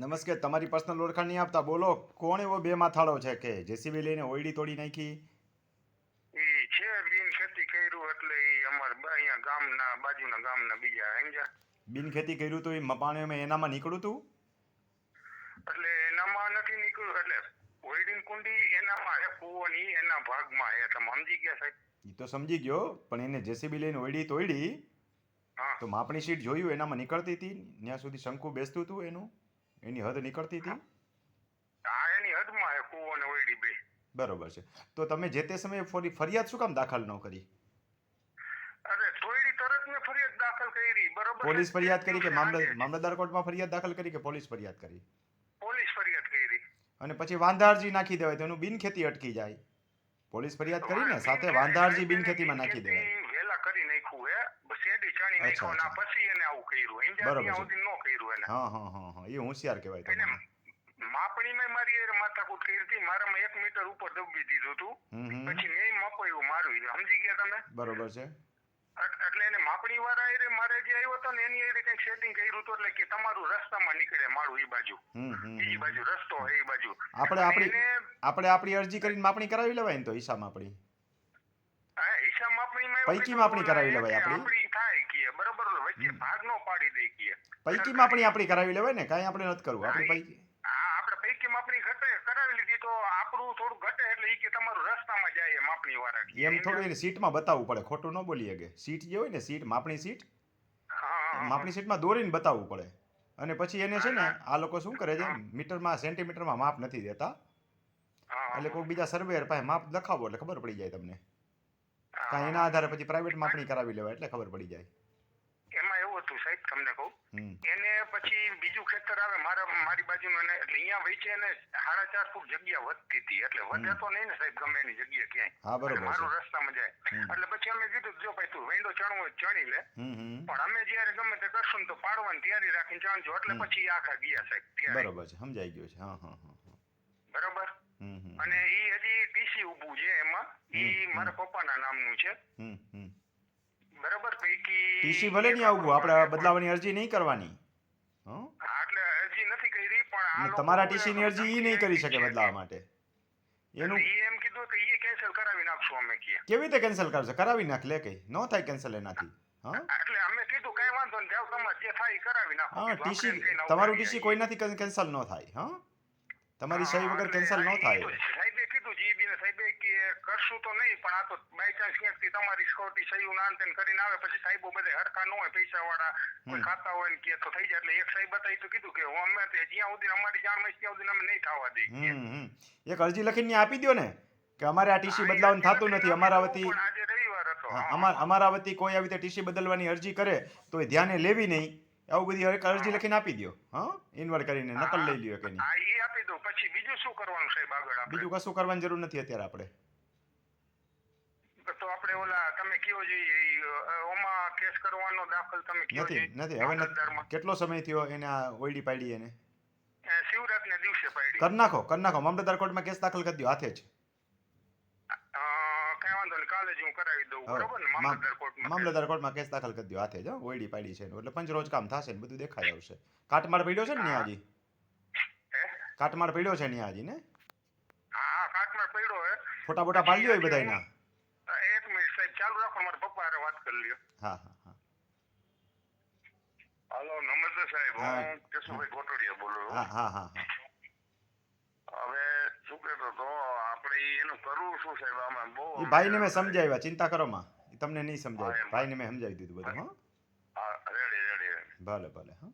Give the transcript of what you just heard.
નમસ્કાર તમારી પર્સનલ ઓળખાણ નહીં આપતા. બોલો કોણ એવો બે માથાળો છે કે જેસીબી લઈને ઓયડી તોડી નાખી? એ છે બિન ખેતી કર્યું એટલે એ અમાર અહીંયા ગામના બાજુના ગામના બીજા સમજ્યા બિન ખેતી કર્યું તો એ મપાણે અમે એનામાં નીકળું તું? એટલે એનામાં નથી નીકળ્યું એટલે ઓયડીન કુંડી એનામાં હે કૂવાની એના ભાગમાં હે તમે સમજી ગયા સાહેબ? એ તો સમજી ગયો પણ એને જેસીબી લઈને ઓયડી તોડી હા. તો માપણી શીટ જોયું એનામાં નીકળતી હતી. ત્યાં સુધી શંકુ બેસતું હતું એનું? એની હદ નીકળતી હતી? એની હદમાં કૂવો ને ઓયડી બે. બરોબર છે. તો તમે જે તે સમયે ફરી ફરિયાદ શું કામ દાખલ ન કરી? અરે થોડી તરત મેં ફરિયાદ દાખલ કરી બરોબર પોલીસ ફરિયાદ કરી કે મામલે આજે મામલતદાર કોર્ટમાં ફરિયાદ દાખલ કરી કે પોલીસ ફરિયાદ કરી? પોલીસ ફરિયાદ કરી. અને પછી વાંધા અરજી નાખી દેવાય તો એનું બિન ખેતી અટકી જાય. પોલીસ ફરિયાદ કરીને સાથે વાંધા અરજી બિન ખેતીમાં નાખી દેવાય. કરી ચણી નાખ્યો ના પછી એને આવું કર્યું. એમ બરોબર ત્યાં સુધી ન કર્યું એને. હા હા હા હા. એ હોશિયાર કહેવાય તમે માપણીમાં મારી હારે માથાકૂટ કરી હતી. મારામાં એક મીટર ઉપર દબી દીધું હતું. પછી મેં મપાયું મારું સમજી ગયા તમે? બરોબર છે. એટલે એને માપણી વાળા એ મારે જે આવ્યો હતો ને એની એ કંઈક સેટિંગ કર્યું હતું એટલે કે તમારું રસ્તામાં નીકળે મારું એ બાજુ. બીજી બાજુ રસ્તો એ બાજુ. આપણે આપણી આપણે આપણી અરજી કરીને માપણી કરાવી લેવાય ને તો હિસાબ માપણી? હા, હિસાબ માપણીમાં એવું પૈકી માપણી કરાવી લેવાય આપણી. આપણી થાય કે બરોબર વચ્ચે ભાગ નો પાડી દે કે. પૈકી માપણી આપણી કરાવી લેવાય ને કાંઈ આપણે નથી કરવું આપણી પૈકી. હા આપણે પૈકી માપણી ઘટે કરાવી લીધી તો આપણું થોડું ઘટે એટલે ઈ કે તમારું રસ્તામાં જાય એ માપણી વાળા એમ થોડું એને સીટમાં બતાવવું પડે ખોટું ન બોલીએ કે. સીટ જે હોય ને સીટ માપણી સીટ. માપણી સીટમાં દોરીને બતાવવું પડે. અને પછી એને છે ને આ લોકો શું કરે છે મીટરમાં સેન્ટીમીટરમાં માપ નથી દેતા. એટલે કોઈ બીજા સર્વેયર પાસે માપ લખાવો એટલે ખબર પડી જાય તમને. કાંઈ એના આધારે પછી પ્રાઇવેટ માપણી કરાવી લેવાય એટલે ખબર પડી જાય. હતું સાહેબ તમને કહું. એને પછી બીજું ખેતર આવે મારા મારી એને એટલે અહીંયા વેચે ને સાડા ચાર ફૂટ જગ્યા વધતી હતી. એટલે વધે તો નહીં ને સાહેબ ગમે એની જગ્યા ક્યાંય. મારું રસ્તામાં જાય. એટલે પછી અમે કીધું જો ભાઈ તું વેંડો ચણવો ચણી લે. પણ અમે જ્યારે ગમે તે કરશું ને તો પાડવાની તૈયારી રાખીને ચણજો એટલે પછી આખા ગયા સાહેબ બરોબર છે. સમજાઈ ગયું છે. હા હા હા હા. બરોબર? અને ઈ હજી ટીસી ઉભું છે એમાં. ઈ મારા પપ્પાના નામનું છે. બરોબર પૈકી ટીસી ભલે નહીં આવવું આપણે બદલાવાની અરજી નહીં કરવાની. હા, એટલે અરજી નથી કરી પણ આ અને લોકો તમારા અરજી ઈ નહીં કરી શકે બદલાવા માટે. એનું એમ કીધું કે ઈ કેન્સલ કરાવી નાખશું અમે કે. કેવી રીતે કેન્સલ કરશે કરાવી નાખ લે કઈ. નો થાય કેન્સલ એનાથી. હા? એટલે અમે કીધું કઈ વાંધો નહીં જાવ તમારે જે થાય કરાવી નાખો. હા ટીસી તમારું ટીસી કોઈનાથી કેન્સલ ન થાય હા? તમારી સહી વગર કેન્સલ ન થાય તો સાહેબે કીધું જીબી ને સાહેબે કે કરશું તો નહીં પણ આ તો બાય ચાન્સ ક્યાંકથી તમારી સિક્યોરિટી સહી ના અંતે કરીને આવે પછી સાહેબો બધે હરખા ન હોય પૈસા વાળા કોઈ ખાતા હોય ને કે તો થઈ જાય. એટલે એક સાહેબ બતાવી તો કીધું કે હું અમે જ્યાં સુધી અમારી જાણ મળી ત્યાં સુધી અમે નહીં થવા દઈએ. એક અરજી લખીને આપી દ્યો ને કે અમારે આ ટીસી બદલાવવાનું થતું નથી. અમારા વતી રવિવાર હતો. હા, અમારા વતી કોઈ આવી રીતે ટીસી બદલવાની અરજી કરે તો એ ધ્યાને લેવી નહીં. આવું બધી એક અરજી લખીને આપી દો હા? ઇન્વર્ટ કરીને નકલ લઈ લ્યો કે નહીં આપી દો પછી બીજું શું કરવાનું સાહેબ આગળ બીજું કશું કરવાની જરૂર નથી અત્યારે આપણે. તો આપણે ઓલા તમે કયો જે ઓમાં કેસ કરવાનો દાખલ તમે કયો નથી નથી. હવે કેટલો સમય થયો એને આ ઓઈડી પાડી એને? શિવરાતને દિવસે પાડી. કર નાખો કર નાખો. મામલતદાર કોર્ટમાં કેસ દાખલ કરી દો હાથે જ. કઈ વાંધો નહીં કાલે જ હું કરાવી દઉં. બરોબર ને? મામ- મામલતદાર કોર્ટમાં મામલતદાર કોર્ટમાં કેસ દાખલ કરી દો હાથે જ ઓઈડી પાડી છે એટલે પંચ રોજ કામ થશે ને બધું દેખાઈ આવશે. કાટમાળ પડ્યો છે ને ન્યાજી હે? કાટમાળ પડ્યો છે ન્યાજી ને? હા કાટમાળ પડ્યો હે. ફોટા બોટા પાડી લ્યો બધાયના અ, એક મિનિટ સાહેબ ચાલુ રાખો મારા પપ્પા હારે વાત કરી લ્યો. હા હા હા. હાલો નમસ્તે સાહેબ. હું કેશુભાઈ કોટડિયા બોલું હા હા હા હા. હવે શું કહેતો તો આપણે એનું કરવું શું સાહેબ? આમાં બહુ ભાઈને મેં સમજાવ્યા ચિંતા કરો માં. તમને નહીં સમજાય. ભાઈને મેં સમજાવી દીધું બધું હા. રેડી રેડી ભલે ભલે હા.